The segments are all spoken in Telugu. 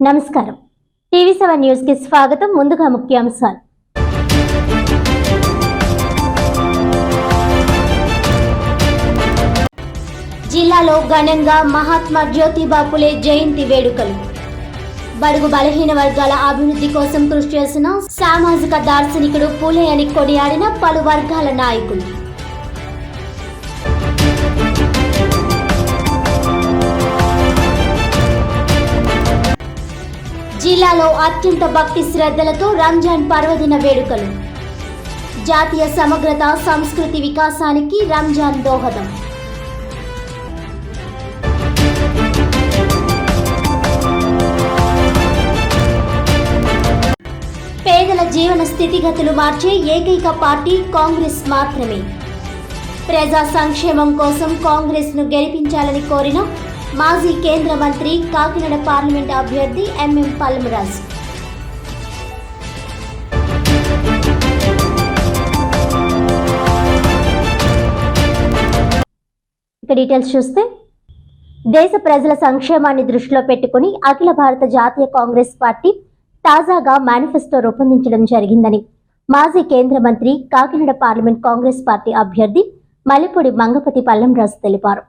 నమస్కారం. టీవీ సెవెన్ న్యూస్కి స్వాగతం. ముందుగా ముఖ్యాంశాలు. జిల్లాలో ఘనంగా మహాత్మా జ్యోతిబా పులే జయంతి వేడుకలు. బడుగు బలహీన వర్గాల అభివృద్ధి కోసం కృషి చేసిన సామాజిక దార్శనికుడు పులే అని కొనియాడిన పలు వర్గాల నాయకులు. జిల్లాలో అత్యంత భక్తి శ్రద్ధలతో రంజాన్ పర్వదిన వేడుకలు. జాతీయ సమగ్రత సంస్కృతి వికాసానికి రంజాన్ దోహదం. పేదల జీవన స్థితిగతులు మార్చే ఏకైక పార్టీ కాంగ్రెస్ మాత్రమే. ప్రజా సంక్షేమం కోసం కాంగ్రెస్ను గెలిపించాలని కోరిన మాజీ కేంద్ర మంత్రి కాకినాడ పార్లమెంట్ అభ్యర్థి ఎంఎం పల్మరాజ్ ఇక డీటెయిల్స్ చూస్తే దేశ ప్రజల సంక్షేమాన్ని దృష్టిలో పెట్టుకుని అఖిల భారత జాతీయ కాంగ్రెస్ పార్టీ తాజాగా మేనిఫెస్టో రూపొందించడం జరిగిందని మాజీ కేంద్ర మంత్రి కాకినాడ పార్లమెంట్ కాంగ్రెస్ పార్టీ అభ్యర్థి మల్లెపూడి మంగపతి పల్లంరాజు తెలిపారు.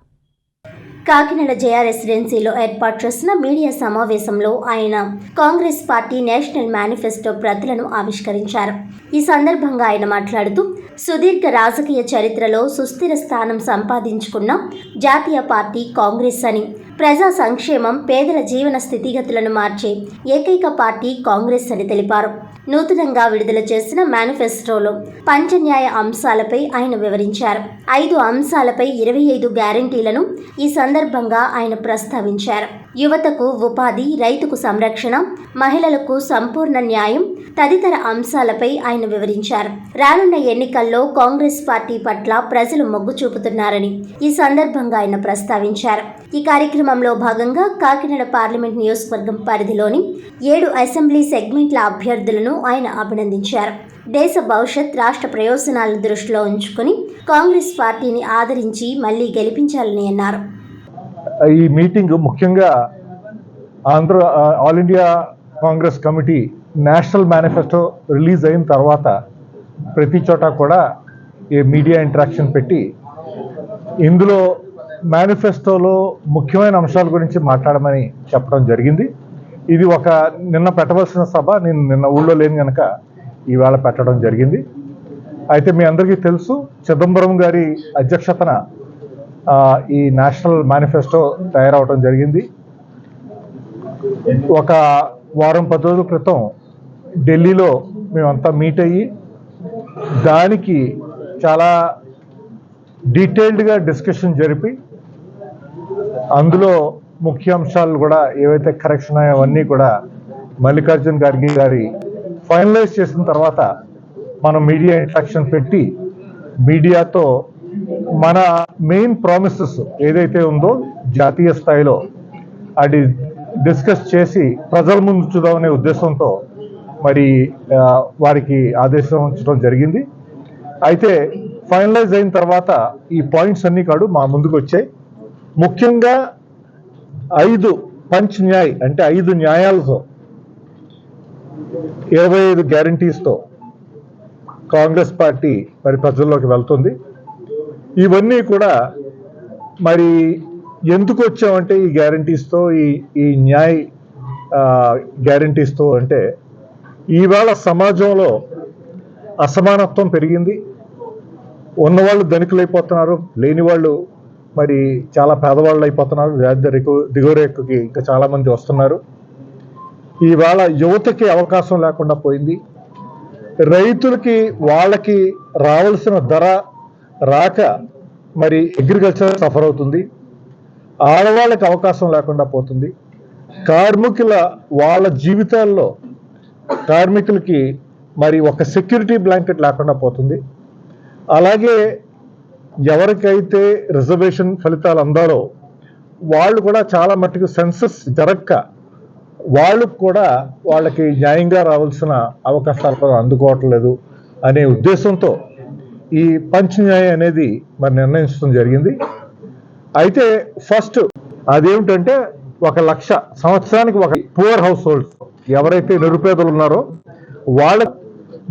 కాకినాడ జయా రెసిడెన్సీలో ఏర్పాటు చేసిన మీడియా సమావేశంలో ఆయన కాంగ్రెస్ పార్టీ నేషనల్ మేనిఫెస్టో ప్రతులను ఆవిష్కరించారు. ఈ సందర్భంగా ఆయన మాట్లాడుతూ సుదీర్ఘ రాజకీయ చరిత్రలో సుస్థిర స్థానం సంపాదించుకున్న జాతీయ పార్టీ కాంగ్రెస్ అని ప్రజా సంక్షేమం పేదల జీవన స్థితిగతులను మార్చే ఏకైక పార్టీ కాంగ్రెస్ అని తెలిపారు. నూతనంగా విడుదల చేసిన మేనిఫెస్టోలో పంచన్యాయ అంశాలపై ఆయన వివరించారు. ఐదు అంశాలపై ఇరవై ఐదు గ్యారంటీలను ఈ సందర్భంగా ఆయన ప్రస్తావించారు. యువతకు ఉపాధి రైతుకు సంరక్షణ మహిళలకు సంపూర్ణ న్యాయం తదితర అంశాలపై ఆయన వివరించారు. రానున్న ఎన్నికల్లో కాంగ్రెస్ పార్టీ పట్ల ప్రజలు మొగ్గు చూపుతున్నారని ఈ సందర్భంగా ఆయన ప్రస్తావించారు. ఈ కార్యక్రమంలో భాగంగా కాకినాడ పార్లమెంట్ నియోజకవర్గం పరిధిలోని ఏడు అసెంబ్లీ సెగ్మెంట్ల అభ్యర్థులను ఆయన అభినందించారు. దేశ భవిష్యత్ రాష్ట్ర ప్రయోజనాలను దృష్టిలో ఉంచుకుని కాంగ్రెస్ పార్టీని ఆదరించి మళ్ళీ గెలిపించాలని అన్నారు. ఈ మీటింగ్ ముఖ్యంగా Andhra all India Congress committee national manifesto release అయిన తర్వాత ప్రతి చోట కూడా ఈ మీడియా ఇంటరాక్షన్ పెట్టి ఇందులో మేనిఫెస్టోలో ముఖ్యమైన అంశాల గురించి మాట్లాడమని చెప్పడం జరిగింది. ఇది ఒక నిన్న పెట్టవలసిన సభ నేను నిన్న ఊళ్ళో లేని కనుక ఈవేళ పెట్టడం జరిగింది. అయితే మీ అందరికీ తెలుసు చిదంబరం గారి అధ్యక్షతన ఈ నేషనల్ మేనిఫెస్టో తయారవడం జరిగింది. ఒక వారం పది రోజుల క్రితం ఢిల్లీలో మేమంతా మీట్ అయ్యి దానికి చాలా డీటెయిల్డ్గా డిస్కషన్ జరిపి అందులో ముఖ్య అంశాలు కూడా ఏవైతే కరెక్షన్ అయ్యాయో అవన్నీ కూడా మల్లికార్జున్ ఖర్గే గారి ఫైనలైజ్ చేసిన తర్వాత మనం మీడియా ఇంట్రాక్షన్ పెట్టి మీడియాతో మన మెయిన్ ప్రామిసెస్ ఏదైతే ఉందో జాతీయ స్థాయిలో అది డిస్కస్ చేసి ప్రజల ముందు చూద్దామనే ఉద్దేశంతో మరి వారికి ఆదేశం ఉంచడం జరిగింది. అయితే ఫైనలైజ్ అయిన తర్వాత ఈ పాయింట్స్ అన్ని కాడు మా ముందుకు వచ్చాయి. ముఖ్యంగా ఐదు పంచ్ న్యాయ్ అంటే ఐదు న్యాయాలతో ఇరవై ఐదు గ్యారంటీస్తో కాంగ్రెస్ పార్టీ మరి ప్రజల్లోకి వెళ్తుంది. ఇవన్నీ కూడా మరి ఎందుకు వచ్చామంటే ఈ గ్యారంటీస్తో ఈ ఈ న్యాయ్ గ్యారంటీస్తో అంటే ఈవేళ సమాజంలో అసమానత్వం పెరిగింది. ఉన్నవాళ్ళు ధనికులైపోతున్నారు లేని వాళ్ళు మరి చాలా పేదవాళ్ళు అయిపోతున్నారు దారిద్ర్యకు దిగువ రేఖకి ఇంకా చాలామంది వస్తున్నారు. ఇవాళ యువతకి అవకాశం లేకుండా పోయింది. రైతులకి వాళ్ళకి రావాల్సిన ధర రాక మరి అగ్రికల్చర్ సఫర్ అవుతుంది. ఆడవాళ్ళకి అవకాశం లేకుండా పోతుంది. కార్మికుల వాళ్ళ జీవితాల్లో కార్మికులకి మరి ఒక సెక్యూరిటీ బ్లాంకెట్ లేకుండా పోతుంది. అలాగే ఎవరికైతే రిజర్వేషన్ ఫలితాలు అందారో వాళ్ళు కూడా చాలా మట్టుకు సెన్సస్ జరక్క వాళ్ళకు కూడా వాళ్ళకి న్యాయంగా రావాల్సిన అవకాశాలు అందుకోవట్లేదు అనే ఉద్దేశంతో ఈ పంచ్ న్యాయం అనేది మరి నిర్ణయించడం జరిగింది. అయితే ఫస్ట్ అదేమిటంటే ఒక లక్ష సంవత్సరానికి ఒక పువర్ హౌస్ హోల్డ్స్ ఎవరైతే నిరుపేదలు ఉన్నారో వాళ్ళ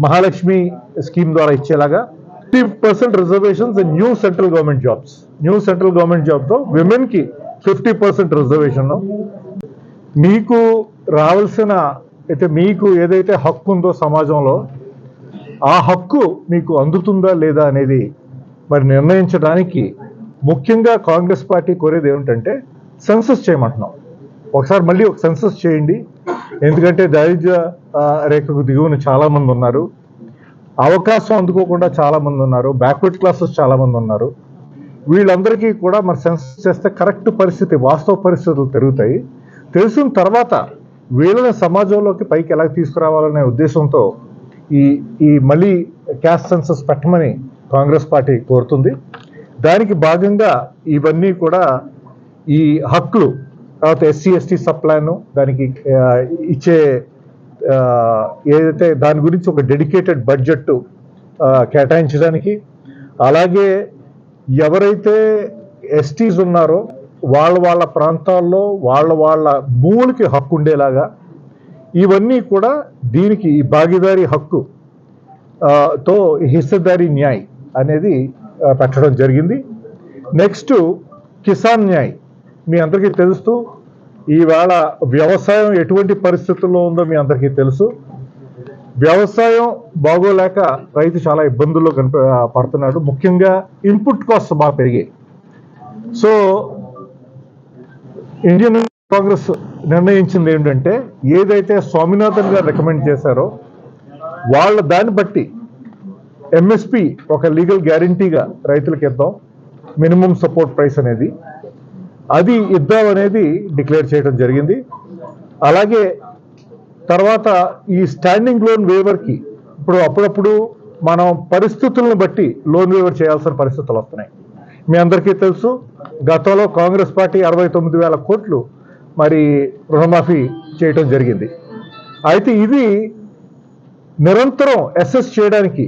మహాలక్ష్మి స్కీమ్ ద్వారా ఇచ్చేలాగా fifty percent reservations new central government jobs new central government జాబ్తో విమెన్కి ఫిఫ్టీ పర్సెంట్ రిజర్వేషన్ మీకు రావాల్సిన అయితే మీకు ఏదైతే హక్కు ఉందో సమాజంలో ఆ హక్కు మీకు అందుతుందా లేదా అనేది మరి నిర్ణయించడానికి ముఖ్యంగా కాంగ్రెస్ పార్టీ కోరేది ఏమిటంటే సెన్సస్ చేయమంటున్నాం. ఒకసారి మళ్ళీ ఒక సెన్సస్ చేయండి. ఎందుకంటే దారిద్ర్య రేఖకు దిగువన చాలామంది ఉన్నారు. అవకాశం అందుకోకుండా చాలా మంది ఉన్నారు. బ్యాక్వర్డ్ క్లాసెస్ చాలామంది ఉన్నారు. వీళ్ళందరికీ కూడా మరి సెన్సస్ చేస్తే కరెక్ట్ పరిస్థితి వాస్తవ పరిస్థితులు పెరుగుతాయి. తెలిసిన తర్వాత వీళ్ళని సమాజంలోకి పైకి ఎలా తీసుకురావాలనే ఉద్దేశంతో ఈ ఈ మళ్ళీ క్యాస్ట్ సెన్సస్ పెట్టమని కాంగ్రెస్ పార్టీ కోరుతుంది. దానికి భాగంగా ఇవన్నీ కూడా ఈ హక్కులు తర్వాత ఎస్సీ ఎస్టీ సప్లాను దానికి ఇచ్చే ఏదైతే దాని గురించి ఒక డెడికేటెడ్ బడ్జెట్ కేటాయించడానికి అలాగే ఎవరైతే ఎస్టీస్ ఉన్నారో వాళ్ళ వాళ్ళ ప్రాంతాల్లో వాళ్ళ వాళ్ళ భూములకి హక్కు ఉండేలాగా ఇవన్నీ కూడా దీనికి ఈ భాగీదారీ హక్కు తో హిస్సదారీ న్యాయ్ అనేది పెట్టడం జరిగింది. నెక్స్ట్ కిసాన్ న్యాయ్. మీ అందరికీ తెలుస్తూ ఈవేళ వ్యవసాయం ఎటువంటి పరిస్థితుల్లో ఉందో మీ అందరికీ తెలుసు. వ్యవసాయం బాగోలేక రైతు చాలా ఇబ్బందుల్లో కనిప పడుతున్నాడు. ముఖ్యంగా ఇన్పుట్ కాస్ట్ బాగా పెరిగాయి. సో ఇండియన్ కాంగ్రెస్ నిర్ణయించింది ఏంటంటే ఏదైతే స్వామినాథన్ గారు రికమెండ్ చేశారో వాళ్ళ దాన్ని బట్టి ఎంఎస్పి ఒక లీగల్ గ్యారంటీగా రైతులకు ఇద్దాం మినిమం సపోర్ట్ ప్రైస్ అనేది. అది ఇద్దాం అనేది డిక్లేర్ చేయడం జరిగింది. అలాగే తర్వాత ఈ స్టాండింగ్ లోన్ వేవర్కి ఇప్పుడు అప్పుడప్పుడు మనం పరిస్థితులను బట్టి లోన్ వేవర్ చేయాల్సిన పరిస్థితులు వస్తున్నాయి. మీ అందరికీ తెలుసు గతంలో కాంగ్రెస్ పార్టీ అరవై తొమ్మిది వేల కోట్లు మరి రుణమాఫీ చేయటం జరిగింది. అయితే ఇది నిరంతరం అసెస్ చేయడానికి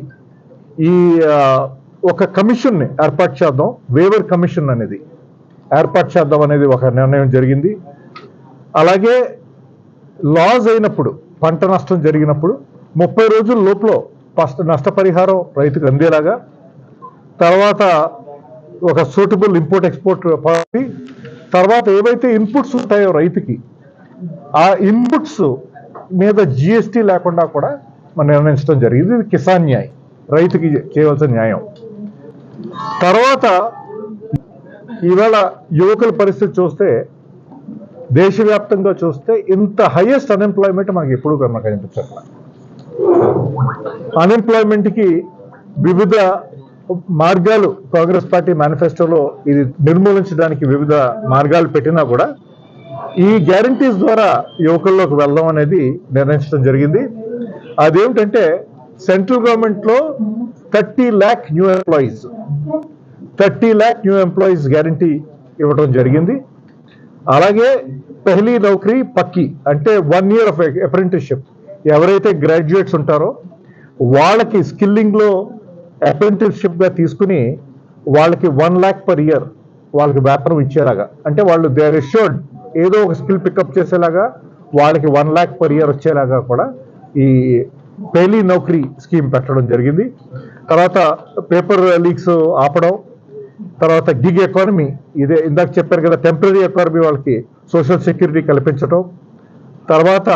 ఈ ఒక కమిషన్ని ఏర్పాటు చేద్దాం వేవర్ కమిషన్ అనేది ఏర్పాటు చేద్దాం అనేది ఒక నిర్ణయం జరిగింది. అలాగే లాస్ అయినప్పుడు పంట నష్టం జరిగినప్పుడు ముప్పై రోజుల లోపల ఫస్ట్ నష్టపరిహారం రైతుకు అందేలాగా తర్వాత ఒక సూటబుల్ ఇంపోర్ట్ ఎక్స్పోర్ట్ పాలసీ తర్వాత ఏవైతే ఇన్పుట్స్ ఉంటాయో రైతుకి ఆ ఇన్పుట్స్ మీద జిఎస్టీ లేకుండా కూడా మనం నిర్ణయించడం జరిగింది. ఇది కిసాన్ న్యాయం. రైతుకి చేయవలసిన న్యాయం. తర్వాత ఈవేళ యువకుల పరిస్థితి చూస్తే దేశవ్యాప్తంగా చూస్తే ఇంత హైయెస్ట్ అన్ఎంప్లాయ్మెంట్ మాకు ఎప్పుడు మనకు కనిపించట్లా అన్ఎంప్లాయ్మెంట్కి వివిధ మార్గాలు కాంగ్రెస్ పార్టీ మేనిఫెస్టోలో ఇది నిర్మూలించడానికి వివిధ మార్గాలు పెట్టినా కూడా ఈ గ్యారంటీస్ ద్వారా యువకుల్లోకి వెళ్దాం అనేది నిర్ణయించడం జరిగింది. అదేమిటంటే సెంట్రల్ గవర్నమెంట్లో thirty lakh new employees thirty lakh new employees guarantee ఇవ్వడం జరిగింది. అలాగే పెహ్లీ నౌకరీ పక్కి అంటే వన్ ఇయర్ ఆఫ్ అప్రెంటిస్షిప్ ఎవరైతే గ్రాడ్యుయేట్స్ ఉంటారో వాళ్ళకి స్కిల్లింగ్లో అప్రెంటిస్షిప్గా తీసుకుని వాళ్ళకి వన్ ల్యాక్ పర్ ఇయర్ వాళ్ళకి వేతనం ఇచ్చేలాగా. అంటే వాళ్ళు దే రిషోర్డ్ ఏదో ఒక స్కిల్ పికప్ చేసేలాగా వాళ్ళకి వన్ ల్యాక్ పర్ ఇయర్ వచ్చేలాగా కూడా ఈ పెళ్ళి నౌకరీ స్కీమ్ పెట్టడం జరిగింది. తర్వాత పేపర్ లీక్స్ ఆపడం తర్వాత గిగ్ ఎకానమీ ఇదే ఇందాక చెప్పారు కదా టెంపరీ ఎకానమీ వాళ్ళకి సోషల్ సెక్యూరిటీ కల్పించడం తర్వాత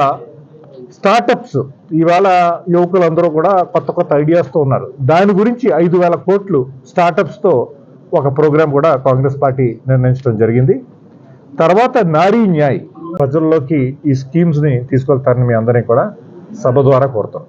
స్టార్టప్స్ ఇవాళ యువకులందరూ కూడా కొత్త కొత్త ఐడియాస్తో ఉన్నారు. దాని గురించి ఐదు వేల కోట్లు స్టార్టప్స్తో ఒక ప్రోగ్రాం కూడా కాంగ్రెస్ పార్టీ నిర్ణయించడం జరిగింది. తర్వాత నారీ న్యాయ్ ప్రజల్లోకి ఈ స్కీమ్స్ని తీసుకెళ్తారని మీ అందరినీ కూడా సభ ద్వారా కోరుతాం